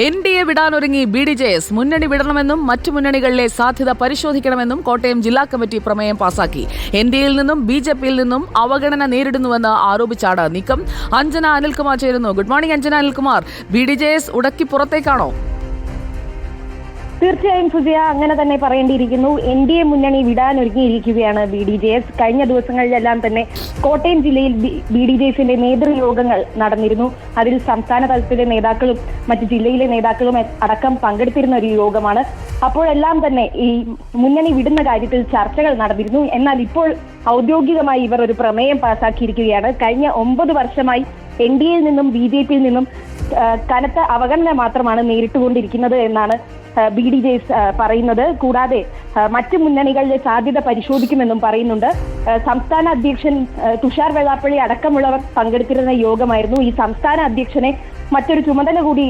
N D A വിടാനൊരുങ്ങി B D J S മുന്നണി വിടണമെന്നും മറ്റു മുന്നണികളിലെ സാധ്യത പരിശോധിക്കണമെന്നും കോട്ടയം ജില്ലാ കമ്മിറ്റി പ്രമേയം പാസാക്കി. എൻ ഡി എയിൽ നിന്നും ബി ജെ പിയിൽ നിന്നും അവഗണന നേരിടുന്നുവെന്ന് ആരോപിച്ചാണ് നീക്കം. അഞ്ജന അനിൽകുമാർ ചേരുന്നു. Good morning Anjana Anilkumar. B D J S ഉടക്കി പുറത്തേക്കാണോ തീർച്ചയായും സുജയ അങ്ങനെ തന്നെ പറയേണ്ടിയിരിക്കുന്നു. എൻ ഡി എ മുന്നണി വിടാനൊരുങ്ങിയിരിക്കുകയാണ് ബി ഡി ജെ എസ് കഴിഞ്ഞ ദിവസങ്ങളിലെല്ലാം തന്നെ കോട്ടയം ജില്ലയിൽ ബി ഡി ജെ എസിന്റെ നേതൃയോഗങ്ങൾ നടന്നിരുന്നു. അതിൽ സംസ്ഥാന തലത്തിലെ നേതാക്കളും മറ്റ് ജില്ലയിലെ നേതാക്കളും അടക്കം പങ്കെടുത്തിരുന്ന ഒരു യോഗമാണ്. അപ്പോഴെല്ലാം തന്നെ ഈ മുന്നണി വിടുന്ന കാര്യത്തിൽ ചർച്ചകൾ നടന്നിരുന്നു. എന്നാൽ ഇപ്പോൾ ഔദ്യോഗികമായി ഇവർ ഒരു പ്രമേയം പാസാക്കിയിരിക്കുകയാണ്. കഴിഞ്ഞ ഒമ്പത് വർഷമായി എൻ ഡി എയിൽ നിന്നും ബി ജെ പിയിൽ നിന്നും കനത്ത അവഗണന മാത്രമാണ് നേരിട്ടുകൊണ്ടിരിക്കുന്നത് എന്നാണ് ബി ഡി ജെ പറയുന്നത്. കൂടാതെ മറ്റു മുന്നണികളിലെ സാധ്യത പരിശോധിക്കുമെന്നും പറയുന്നുണ്ട്. സംസ്ഥാന അധ്യക്ഷൻ തുഷാർ വെള്ളാപ്പള്ളി അടക്കമുള്ളവർ പങ്കെടുത്തിരുന്ന യോഗമായിരുന്നു. ഈ സംസ്ഥാന അധ്യക്ഷനെ മറ്റൊരു ചുമതല കൂടി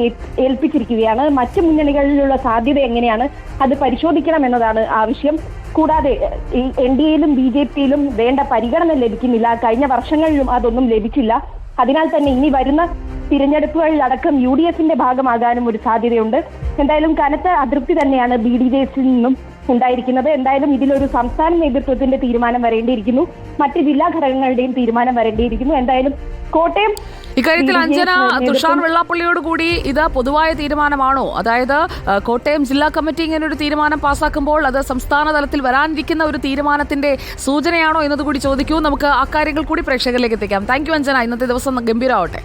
ഏൽപ്പിച്ചിരിക്കുകയാണ്. മറ്റ് മുന്നണികളിലുള്ള സാധ്യത എങ്ങനെയാണ് അത് പരിശോധിക്കണം എന്നതാണ് ആവശ്യം. കൂടാതെ ഈ എൻ ഡി എയിലും ബി ജെ പിയിലും വേണ്ട പരിഗണന ലഭിക്കുന്നില്ല. കഴിഞ്ഞ വർഷങ്ങളിലും അതൊന്നും ലഭിച്ചില്ല. അതിനാൽ തന്നെ ഇനി വരുന്ന തിരഞ്ഞെടുപ്പുകളിലടക്കം യു ഡി എഫിന്റെ ഭാഗമാകാനും ഒരു സാധ്യതയുണ്ട്. എന്തായാലും കനത്ത അതൃപ്തി തന്നെയാണ് ബി ഡി ജെ എസിൽ നിന്നും ഉണ്ടായിരിക്കുന്നത്. എന്തായാലും ഇതിലൊരു സംസ്ഥാന നേതൃത്വത്തിന്റെ തീരുമാനം വരേണ്ടിയിരിക്കുന്നു. മറ്റ് ജില്ലാ ഘടകങ്ങളുടെയും തീരുമാനം വരേണ്ടിയിരിക്കുന്നു. എന്തായാലും കോട്ടയം ഇക്കാര്യത്തിൽ അഞ്ജന തുഷാർ വെള്ളാപ്പള്ളിയോട് കൂടി ഇത് പൊതുവായ തീരുമാനമാണോ? അതായത് കോട്ടയം ജില്ലാ കമ്മിറ്റി ഇങ്ങനെ ഒരു തീരുമാനം പാസാക്കുമ്പോൾ അത് സംസ്ഥാന തലത്തിൽ വരാനിരിക്കുന്ന ഒരു തീരുമാനത്തിന്റെ സൂചനയാണോ എന്നതുകൂടി ചോദിക്കൂ. നമുക്ക് ആ കാര്യങ്ങൾ കൂടി പ്രേക്ഷകരിലേക്ക് എത്തിക്കാം. Thank you Anjana. ഇന്നത്തെ ദിവസം ഗംഭീരമാവട്ടെ.